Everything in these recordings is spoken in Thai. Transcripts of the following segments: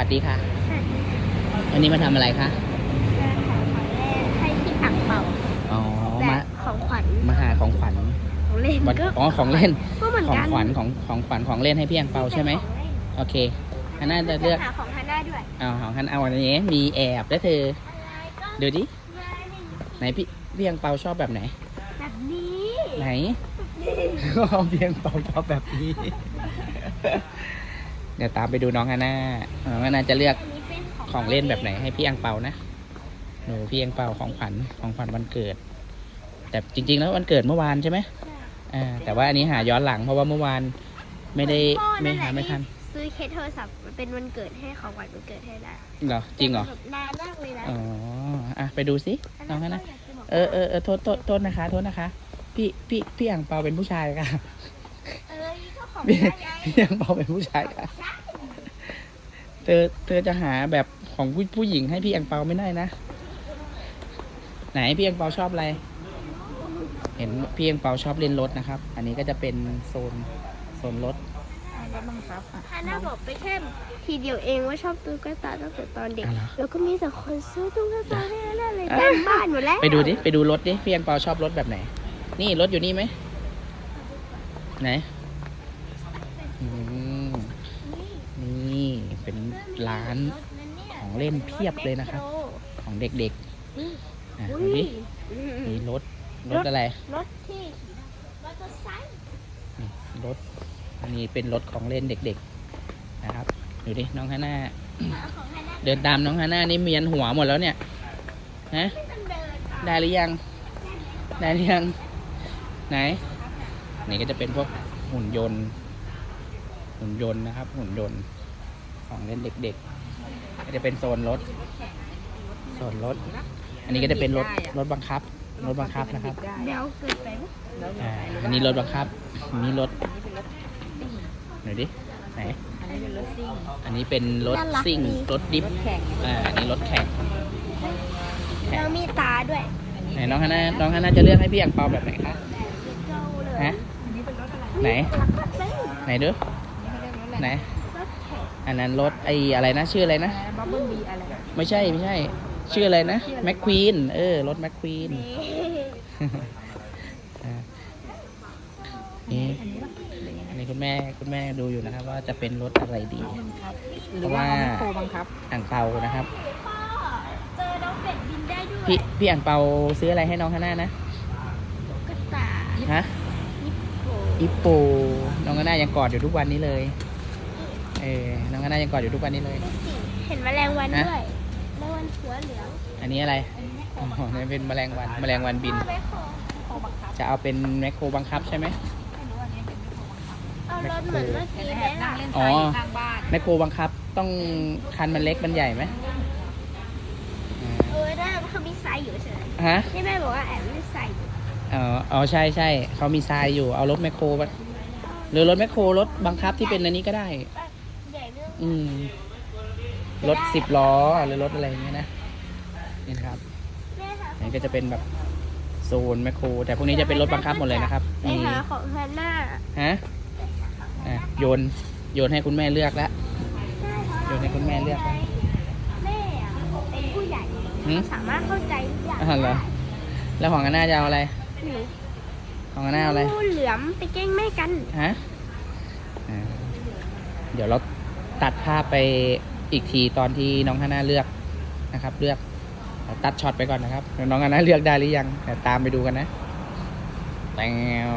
วัสดีค่ะสวัสดีค่ะ วันนี้มาทำอะไรคะมาขอขวัญแรกให้ที่อ่างเป่าอ๋อแบมาบของขวัญมาหาของขวัญของเล่นวันก็อ๋อของเล่นก็เหมือนของกันขวัญของของขวัญของเล่นให้พี่อังเปาใช่ไหมโอเคฮันน่าจะเลือกหาของฮาน่าด้วยเอาของฮันเอาอันนี้มีแอบแล้วเธอดูดิไหนพี่พี่อังเปาชอบแบบไหน แบบนี้ไหนพี่อังเปาชอบแบบนี้ เดี๋ยวตามไปดูน้องฮันน่าน้องฮันน่าจะเลือกอันนี้เป็นของเล่นแบบไหนให้พี่อังเปานะหนูพี่อังเปาของขวัญของขวัญวันเกิด แต่จริง ๆ แล้ววันเกิดเมื่อวานใช่ไหมอ่าแต่ว่าอันนี้หาย้อนหลังเพราะว่าเมื่อวานไม่ได้พ่อไม่นั่นแหหาละไม่ทันที่ซื้อเคสโทรศัพท์เป็นวันเกิดให้ของขวัญวันเกิดให้ได้เหรอจริงเหรอแบบนานมากเลยนะอ๋ออะไปดูสิน้องฮันก็นะยากจะบอกเออเออเออโทษโทษโทษนะคะ โทษนะคะ พี่พี่พี่อังเปาเป็นผู้ชายค่ะเอ อนี่ก็ของพี่ได้ไงพี่อังเปาเป็นผู้ชายค่ะเธอเธอจะหาแบบของผู้ผู้หญิงให้พี่อังเปาไม่ได้นะ ไหนพี่อังเปาชอบอะไร เห็นพี่อังเปาชอบเล่นรถนะครับ อันนี้ก็จะเป็นโซนโซนรถรถบังคับอะฮาน่าบอกไปแค่ทีเดียวเองว่าชอบตุ๊กตาตั้งแต่ตอนเด็ก แล้วก็มีแต่คนซื้อตุ๊กตาให้ฮาน่าเลยเต็มบ้านหมดแล้ว ไปดูดิ ไปดูรถดิ พี่อังเปาชอบรถแบบไหน นี่รถอยู่นี่ไหมไหน อืม นี่ เป็นร้านของเล่นเพียบเลยนะครับ ของเด็กๆอะอุ้ดูยดิมีรถรถอะไรรถที่มอเตอร์ไซค์นี่รถอันนี้เป็นรถของเล่นเด็กๆนะครับดูดิน้องฮาน่าของฮาน่าเดินตามน้องฮาน่านี่เมียนหัวหมดแล้วเนี่ยฮะต้องเดินค่ะได้หรือยัง ได้หรือยัง ไหนนี่ก็จะเป็นพวกหุ่นยนต์ หุ่นยนต์นะครับ หุ่นยนต์ ของเล่นเด็กๆ ก็จะเป็นโซนรถ โซนรถ อันนี้ก็จะเป็นรถรถบังคับ รถบังคับนะครับ เดี๋ยวเกิดไปไหมอ่า อันนี้รถบังคับมีรถหน่อยดิ ไหน อันนี้เป็นรถซิ่ง อันนี้เป็นรถซิ่ง รถดิฟรถแข่งอ่า อันนี้รถแข่งแล้วมีตาด้วย ไหนน้องฮาน่าน้องฮาน่าจะเลือกให้พี่อังเปาแบบไหนคะเจ้าเลยฮะอันนี้เป็นรถอะไรไหนรักมากเลยไหนดูอันนี้เขาเรียกรถอะไรไหนรถแข่ง อันนั้นรถไออะไรนะ ชื่ออะไรนะ บับเบิ้ลบีอะไรไม่ใช่ไม่ใช่ ชื่ออะไรนะแม็กควีนเออรถแม็กควีนนี่นี่อันนี้ป่ะหรือยังไงอันนี้คุณแม่คุณแม่ดูอยู่นะครับ ว่าจะเป็นรถอะไรดีบังคับหรือว่าเอาไมโครบังคับอ่างเปานะครับพ่อเจอน้องเป็ดบินได้ด้วยพี่พี่อ่างเปาซื้ออะไรให้น้องฮาน่านะกระตายฮะญี่ปุ่นอิปโปน้องฮาน่ายังกอดอยู่ทุกวันนี้เลย เออน้องฮาน่ายังกอดอยู่ทุกวันนี้เลยเห็นแมลงวันฮะ ด้วยแมลงวันหัวเหลืองอันนี้อะไรอ๋อนี่เป็นแมลงวันแมลงวันบินพ่อไปขอโครบังคับจะเอาเป็นแมคโครบังคับใช่ไหม ไม่รู้อันนี้เป็นไมโครบังคับเอารถเหมือนเมื่อเป็กี้นไหแบมบนั่ล่ะงเล่นอ๋ไฟอข้างบ้านแมคโครบังคับต้องคันมันเล็กมันใหญ่ไหมอ่าเออได้เขามีไซส์อยู่ใช่ไหมฮะที่แม่บอกว่าแอบไม่ใส่อยู่อ๋ออ๋อใช่ใช่เขามีทรายอยู่เอารถแมคโครมาหรือรถแมคโครรถบังคับที่เป็นอันนี้ก็ได้ใหญ่เรื่ องอืมรถสิบล้อหรือรถอะไรอย่างเงี้ยนะนี่นะครับแม่หาอันนี้ก็จะเป็นแบบโซนแมคโคร แต่พวกนี้จะเป็นรถบังคับหมดเลยนะครับไปมีหาของฮาน่าฮะอะโยนโยนให้คุณแม่เลือกแล้ว เดี๋ยวให้คุณแม่เลือกนะแม่อะเป็นผู้ใหญ่หืม สามารถเข้าใจทุกอย่างอ่าเหรอแล้วของอาน่าจะเอาอะไร หนูของอาน่าเอาอะไร งูเหลือมไปแกล้งแม่กัน ฮะอ่าเดี๋ยวเรา ตัดภาพไปอีกทีตอนที่น้องฮาน่าเลือกนะครับ เลือกตัดช็อตไปก่อนนะครับ น้องฮาน่าเลือกได้หรือยังเดี๋ยวตามไปดูกันนะแตว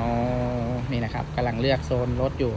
นี่นะครับกำลังเลือกโซนรถอยู่